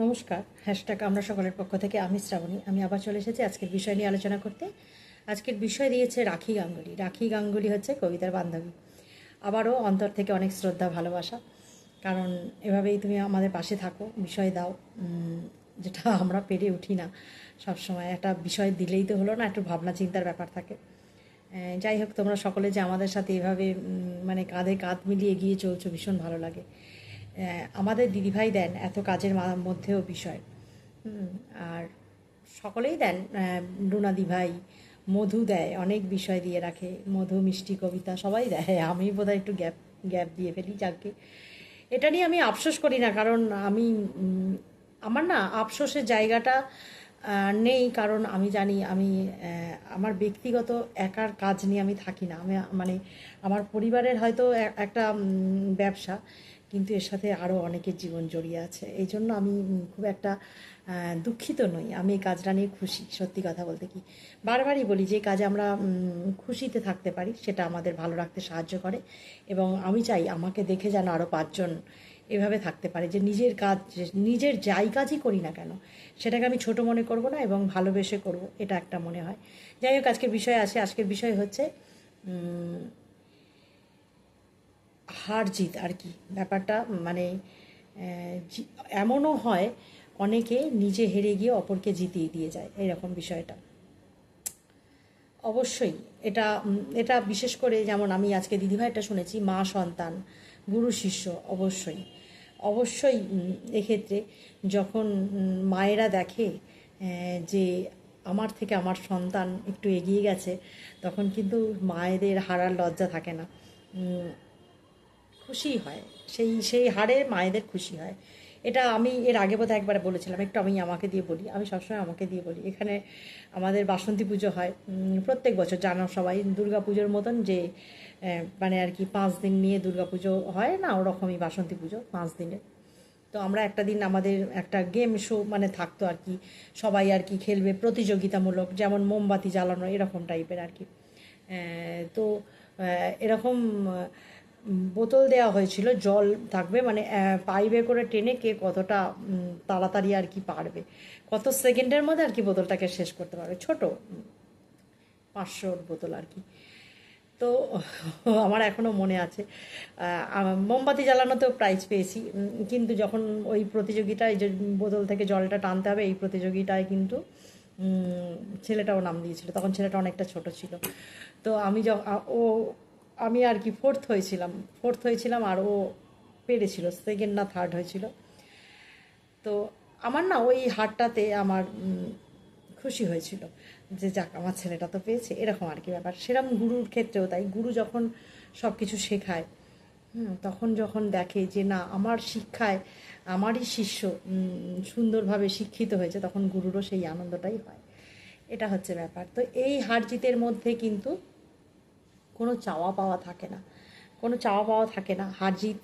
নমস্কার হ্যাশট্যাগ আমরা সকলের পক্ষ থেকে আমি শ্রাবণী। আমি আবার চলে এসেছি আজকের বিষয় নিয়ে আলোচনা করতে। আজকের বিষয় দিয়েছে রাখি গাঙ্গুলি। রাখি গাঙ্গুলি হচ্ছে কবিতার বান্ধবী। আবারও অন্তর থেকে অনেক শ্রদ্ধা, ভালোবাসা। কারণ এভাবেই তুমি আমাদের পাশে থাকো, বিষয় দাও। যেটা আমরা পেরে উঠি না। সবসময় একটা বিষয় দিলেই তো হলো না, একটু ভাবনা চিন্তার ব্যাপার থাকে। যাই হোক, তোমরা সকলে যে আমাদের সাথে এভাবে মানে কাঁধে কাঁধ মিলিয়ে এগিয়ে চলছো, ভীষণ ভালো লাগে। আমাদের দিদিভাই দেন এত কাজের মধ্যেও বিষয়। আর সকলেই দেন রুনা দিভাই মধু দেয়, অনেক বিষয় দিয়ে রাখে। মধু, মিষ্টি, কবিতা সবাই দেয়। আমি বোধহয় একটু গ্যাপ গ্যাপ দিয়ে ফেলি, যাকে। এটা নিয়ে আমি আফসোস করি না, কারণ আমি আমার না আফসোসের জায়গাটা নেই। কারণ আমি জানি, আমি আমার ব্যক্তিগত একার কাজ নিয়ে আমি থাকি না। আমি মানে আমার পরিবারের হয়তো একটা ব্যবসা। কিন্তু এর সাথে আরও অনেকের জীবন জড়িয়ে আছে। এই জন্য আমি খুব একটা দুঃখিত নই। আমি এই কাজটা নিয়ে খুশি, সত্যি কথা বলতে কি। বারবারই বলি যে কাজে আমরা খুশিতে থাকতে পারি, সেটা আমাদের ভালো রাখতে সাহায্য করে। এবং আমি চাই আমাকে দেখে যেন আরও পাঁচজন এভাবে থাকতে পারে, যে নিজের কাজ নিজের যাই কাজই করি না কেন, সেটাকে আমি ছোট মনে করব না এবং ভালোবেসে করব, এটা একটা মনে হয়। যাই হোক, আজকের বিষয় আসে। আজকের বিষয় হচ্ছে হার জিত আর কি। ব্যাপারটা মানে এমনও হয়, অনেকে নিজে হেরে গিয়ে অপরকে জিতিয়ে দিয়ে যায় এরকম বিষয়টা। অবশ্যই, এটা এটা বিশেষ করে যেমন আমি আজকে দিদিভাইটা শুনেছি, মা সন্তান, গুরু শিষ্য, অবশ্যই। অবশ্যই এক্ষেত্রে যখন মায়েরা দেখে যে আমার থেকে আমার সন্তান একটু এগিয়ে গেছে, তখন কিন্তু মায়েদের হারার লজ্জা থাকে না। খুশি হয়। সেই সেই হারে মায়েদের খুশি হয়। এটা আমি এর আগে বোধহয় একবার বলেছিলাম, একটু আমি আমাকে দিয়ে বলি, আমি সবসময় আমাকে দিয়ে বলি। এখানে আমাদের বাসন্তী পুজো হয় প্রত্যেক বছর জানো সবাই, দুর্গা পুজোর মতন যে মানে আর কি পাঁচ দিন নিয়ে দুর্গা পুজো হয় না, ওরকমই বাসন্তী পুজো পাঁচ দিনের তো আমরা একটা দিন আমাদের একটা গেম শো মানে থাকতো আর কি, সবাই আর কি খেলবে প্রতিযোগিতামূলক, যেমন মোমবাতি জ্বালানো এরকম টাইপের আর কি। তো এরকম বোতল দেওয়া হয়েছিল, জল থাকবে মানে পাইপে করে টেনে কে কতটা তাড়াতাড়ি আর কি পারবে। কত সেকেন্ডের মধ্যে আর কি বোতলটাকে শেষ করতে পারবে। ছোট পাঁচশোর বোতল আর কি। তো, আমার এখনও মনে আছে। মোমবাতি জ্বালানোতেও প্রাইজ পেয়েছি। কিন্তু যখন ওই প্রতিযোগিতায় যে বোতল থেকে জলটা টানতে হবে, এই প্রতিযোগিতায় কিন্তু ছেলেটাও নাম দিয়েছিল। তখন ছেলেটা অনেকটা ছোট ছিল। তো আমি য আ- ও আমি আর কি ফোর্থ হয়েছিলাম। ফোর্থ হয়েছিলাম আর ও পেরেছিল সেকেন্ড না থার্ড হয়েছিল। তো আমার না ওই হারটাতে আমার খুশি হয়েছিল যে যাক, আমার ছেলেটা তো পেয়েছে, এরকম আর কি ব্যাপার। সেরকম গুরুর ক্ষেত্রেও তাই, গুরু যখন সব কিছু শেখায় তখন যখন দেখে যে না, আমার শিক্ষায় আমারই শিষ্য সুন্দরভাবে শিক্ষিত হয়েছে, তখন গুরুরও সেই আনন্দটাই হয়। এটা হচ্ছে ব্যাপার। তো এই হার জিতের মধ্যে কিন্তু কোনো চাওয়া পাওয়া থাকে না। কোনো চাওয়া পাওয়া থাকে না হার জিত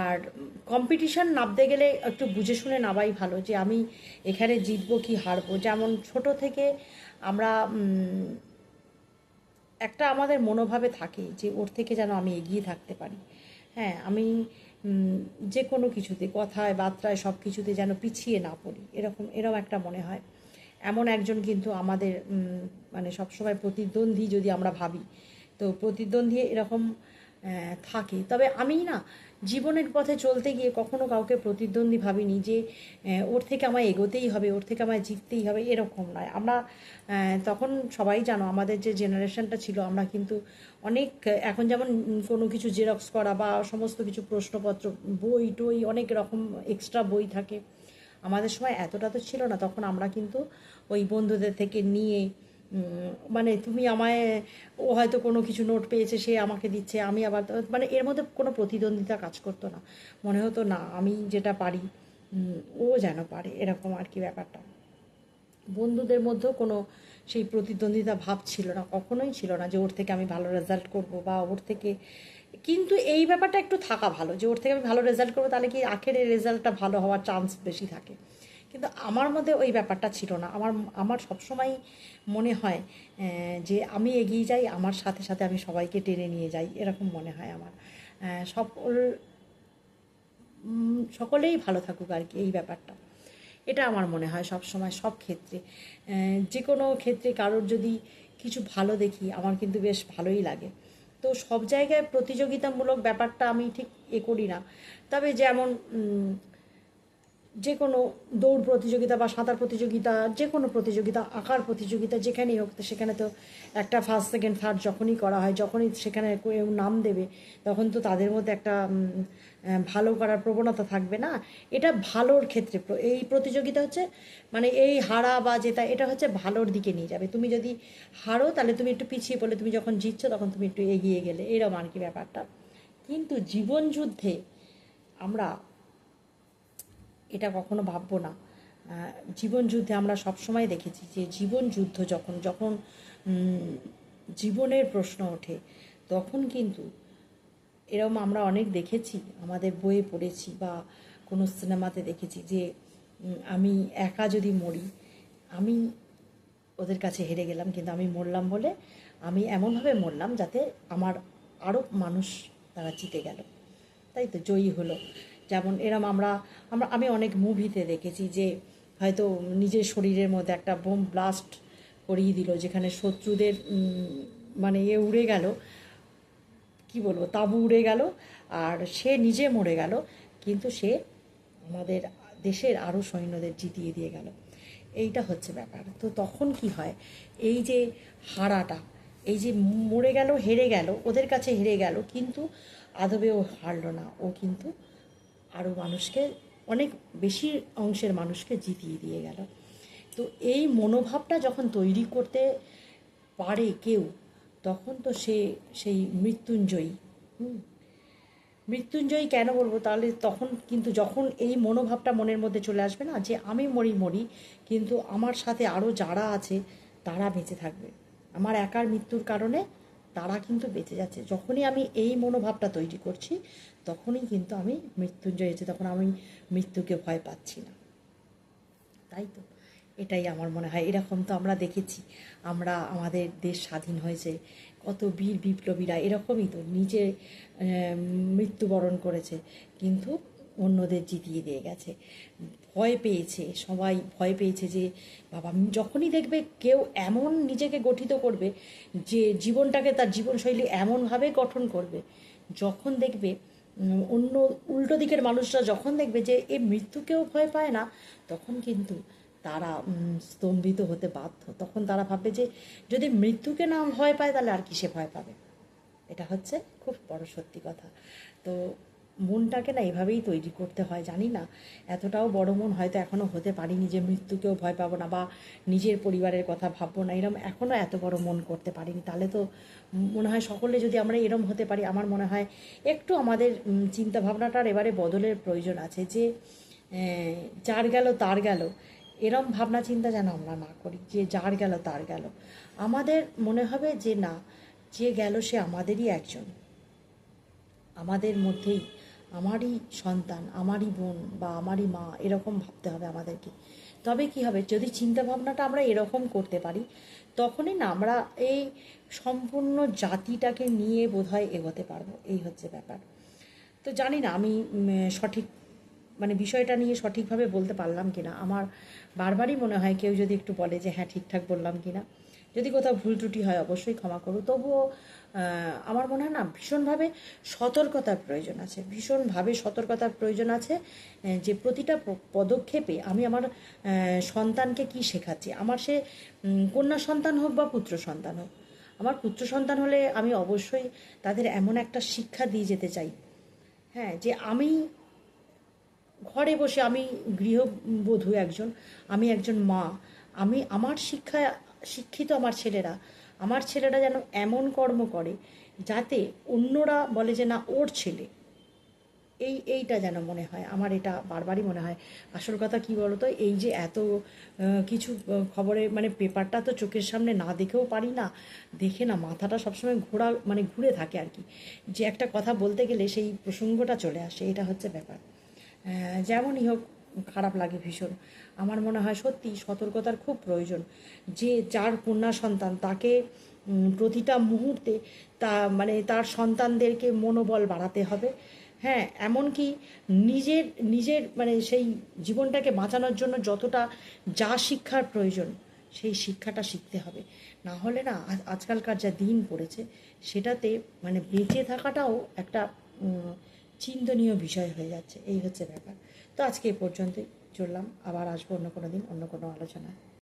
আর কম্পিটিশন নামতে গেলে একটু বুঝে শুনে নামাই ভালো যে আমি এখানে জিতবো কি হারবো। যেমন ছোট থেকে আমরা একটা আমাদের মনোভাবে থাকে যে ওর থেকে যেন আমি এগিয়ে থাকতে পারি। হ্যাঁ আমি যে কোনো কিছুতে, কথায়, বার্তায় সব কিছুতে যেন পিছিয়ে না পড়ি। এরকম এরকম একটা মনে হয়। এমন একজন কিন্তু আমাদের মানে সবসময় প্রতিদ্বন্দ্বী যদি আমরা ভাবি। তো প্রতিদ্বন্দ্বী এরকম থাকে। তবে আমি না জীবনের পথে চলতে গিয়ে কখনো কাউকে প্রতিদ্বন্দ্বী ভাবিনি যে ওর থেকে আমায় এগোতেই হবে, ওর থেকে আমায় জিততেই হবে, এরকম নয়। আমরা তখন সবাই জানো আমাদের যে জেনারেশনটা ছিল, আমরা কিন্তু অনেক, এখন যেমন কোনো কিছু জেরক্স করা বা সমস্ত কিছু প্রশ্নপত্র, বই টই অনেক রকম এক্সট্রা বই থাকে। আমাদের সময় এতটা তো ছিল না, তখন আমরা কিন্তু ওই বন্ধুদের থেকে নিয়ে মানে তুমি আমায়, ও হয়তো কোনো কিছু নোট পেয়েছে, সে আমাকে দিচ্ছে, আমি আবার মানে এর মধ্যে কোনো প্রতিদ্বন্দ্বিতা কাজ করতো না। মনে হতো, না, আমি যেটা পারি ও যেন পারে। এরকম আর কি ব্যাপারটা। বন্ধুদের মধ্যেও কোনো সেই প্রতিদ্বন্দ্বিতা ভাব ছিল না, কখনোই ছিল না যে ওর থেকে আমি ভালো রেজাল্ট করব বা ওর থেকে, কিন্তু এই ব্যাপারটা একটু থাকা ভালো। যে ওর থেকে আমি ভালো রেজাল্ট করব, তাহলে কি আখের রেজাল্টটা ভালো হওয়ার চান্স বেশি থাকে? কিন্তু আমার মধ্যে ওই ব্যাপারটা ছিল না। আমার আমার সবসময় মনে হয় যে আমি এগিয়ে যাই, আমার সাথে সাথে আমি সবাইকে টেনে নিয়ে যাই, এরকম মনে হয় আমার। সকল সকলেই ভালো থাকুক আর কি, এই ব্যাপারটা। এটা আমার মনে হয় সব সময় সব ক্ষেত্রে। যে কোনো ক্ষেত্রে কারোর যদি কিছু ভালো দেখি, আমার কিন্তু বেশ ভালোই লাগে। তো সব জায়গায় প্রতিযোগিতামূলক ব্যাপারটা আমি ঠিক এ করি না। তবে যেমন যে কোনো দৌড় প্রতিযোগিতা বা সাঁতার প্রতিযোগিতা যে কোনো প্রতিযোগিতা, আঁকার প্রতিযোগিতা যেখানেই হোক, সেখানে তো একটা ফার্স্ট সেকেন্ড থার্ড যখনই করা হয়, যখনই সেখানে কেউ নাম দেবে, তখন তো তাদের মধ্যে একটা ভালো করার প্রবণতা থাকবে না। এটা ভালোর ক্ষেত্রে এই প্রতিযোগিতা হচ্ছে মানে এই হারা বা জেতা, এটা হচ্ছে ভালোর দিকে নিয়ে যাবে। তুমি যদি হারো, তাহলে তুমি একটু পিছিয়ে পড়লে, তুমি যখন জিতছো, তখন তুমি একটু এগিয়ে গেলে। এরকম আর কি ব্যাপারটা। কিন্তু জীবন যুদ্ধে আমরা এটা কখনো ভাববো না। আহ, জীবন যুদ্ধে আমরা সবসময় দেখেছি যে জীবন যুদ্ধ যখন যখন জীবনের প্রশ্ন ওঠে তখন কিন্তু এরকম আমরা অনেক দেখেছি আমাদের বইয়ে পড়েছি বা কোনো সিনেমাতে দেখেছি যে আমি একা যদি মরি আমি ওদের কাছে হেরে গেলাম কিন্তু আমি মরলাম বলে আমি এমনভাবে মরলাম যাতে আমার আরও মানুষ তারা জিতে গেল। তাই তো জয়ী হলো। যেমন এরম আমরা আমরা, আমি অনেক মুভিতে দেখেছি যে হয়তো নিজের শরীরের মধ্যে একটা বোম ব্লাস্ট করিয়ে দিল, যেখানে শত্রুদের মানে এ উড়ে গেল। কি বলব, তাঁবু উড়ে গেল আর সে নিজে মরে গেল, কিন্তু সে আমাদের দেশের আরও সৈন্যদের জিতিয়ে দিয়ে গেল। এইটা হচ্ছে ব্যাপার। তো তখন কি হয়, এই যে হারাটা, এই যে মরে গেল, হেরে গেল, ওদের কাছে হেরে গেল, কিন্তু আদবে ও হারলো না। ও কিন্তু আরও মানুষকে, অনেক বেশি অংশের মানুষকে জিতিয়ে দিয়ে গেল। তো এই মনোভাবটা যখন তৈরি করতে পারে কেউ, তখন তো সে সেই মৃত্যুঞ্জয়ী। হুম। মৃত্যুঞ্জয়ী কেন বলব? তাহলে তখন কিন্তু যখন এই মনোভাবটা মনের মধ্যে চলে আসবে না, যে আমি মরি মরি, কিন্তু আমার সাথে আরও যারা আছে, তারা বেঁচে থাকবে। আমার একার মৃত্যুর কারণে তারা কিন্তু বেঁচে যাচ্ছে। যখনই আমি এই মনোভাবটা তৈরি করছি, তখনই কিন্তু আমি মৃত্যুঞ্জয় হয়েছে, তখন আমি মৃত্যুকে ভয় পাচ্ছি না। তাই তো? এটাই আমার মনে হয়। এরকম তো আমরা দেখেছি। আমরা, আমাদের দেশ স্বাধীন হয়েছে। কত বীর বিপ্লবীরা এরকমই তো নিজে মৃত্যুবরণ করেছে, কিন্তু অন্যদের জিতিয়ে দিয়ে গেছে। ভয় পেয়েছে, সবাই ভয় পেয়েছে যে, বাবা যখনই দেখবে কেউ এমন নিজেকে গঠিত করবে যে, জীবনটাকে তার জীবনশৈলী এমনভাবে গঠন করবে, যখন দেখবে অন্য উল্টো দিকের মানুষরা যখন দেখবে যে এই মৃত্যুকেও ভয় পায় না, তখন কিন্তু তারা স্তম্ভিত হতে বাধ্য, তখন তারা ভাববে যে, যদি মৃত্যুকে না ভয় পায় তাহলে আর কিসে ভয় পাবে? এটা হচ্ছে খুব বড় সত্যি কথা। তো মনটাকে না এভাবেই তৈরি করতে হয় জানি না। এতটাও বড় মন হয়তো এখনও হতে পারিনি যে মৃত্যুকেও ভয় পাবো না বা নিজের পরিবারের কথা ভাববো না। এরম এখনও এত বড় মন করতে পারিনি। তাহলে তো মনে হয় সকলে যদি আমরা এরম হতে পারি আমার মনে হয় একটু আমাদের উম, চিন্তা ভাবনাটার এবারে বদলের প্রয়োজন আছে যে যার গেল তার গেল। এরম ভাবনা চিন্তা যেন আমরা না করি যে যার গেল তার গেল। আমাদের মনে হবে যে না যে গেল সে আমাদেরই একজন। আমাদের মধ্যেই আমারই সন্তান, আমারই বোন বা আমারই মা এরকম ভাবতে হবে আমাদেরকে। তবে কি হবে, যদি চিন্তা ভাবনাটা আমরা এরকম করতে পারি, তখনই না আমরা এই সম্পূর্ণ জাতিটাকে নিয়ে বোধহয় এগোতে পারব। এই হচ্ছে ব্যাপার। তো জানি না, আমি সঠিক মানে বিষয়টা নিয়ে সঠিকভাবে বলতে পারলাম কি না আমার বারবারই মনে হয় কেউ যদি একটু বলে যে হ্যাঁ ঠিকঠাক বললাম কি না যদি কোথাও ভুল ত্রুটি হয়, অবশ্যই ক্ষমা করো। তবুও আমার মনে হয় না, ভীষণভাবে সতর্কতার প্রয়োজন আছে। ভীষণভাবে সতর্কতার প্রয়োজন আছে যে প্রতিটা পদক্ষেপে আমি আমার সন্তানকে কি শেখাচ্ছি। আমার সে কন্যা সন্তান হোক বা পুত্র সন্তান হোক, আমার পুত্র সন্তান হলে আমি অবশ্যই তাদের এমন একটা শিক্ষা দিয়ে যেতে চাই। হ্যাঁ যে আমি ঘরে বসে আমি গৃহবধূ একজন, আমি একজন মা, আমি আমার শিক্ষা শিক্ষিত আমার ছেলেরা আমার ছেলেরা যেন এমন কর্ম করে যাতে অন্যরা বলে যে না, ওর ছেলে। এই, এইটা যেন মনে হয়, আমার এটা বারবারই মনে হয়। আসল কথা কি বলতো, এই যে এত কিছু খবরে মানে পেপারটা তো চোখের সামনে না দেখেও পারি না, দেখে না মাথাটা সবসময় ঘোরা মানে ঘুরে থাকে আর কি। যে একটা কথা বলতে গেলে সেই প্রসঙ্গটা চলে আসে, এটা হচ্ছে ব্যাপার। যেমনই হোক খারাপ লাগে ভীষণ। আমার মনে হয় সত্যি সতর্কতার খুব প্রয়োজন। যে যার কন্যা সন্তান তাকে প্রতিটা মুহূর্তে তা মানে তার সন্তানদেরকে মনোবল বাড়াতে হবে। হ্যাঁ এমনকি নিজের নিজের মানে সেই জীবনটাকে বাঁচানোর জন্য যতটা যা শিক্ষার প্রয়োজন, সেই শিক্ষাটা শিখতে হবে। না হলে না আজকালকার যা দিন পড়েছে, সেটাতে মানে বেঁচে থাকাটাও একটা চিন্তনীয় বিষয় হয়ে যাচ্ছে। এই হচ্ছে ব্যাপার। তো আজকে এই পর্যন্তই। চললাম আবার আসব অন্য কোনো দিন অন্য কোনো আলোচনায়।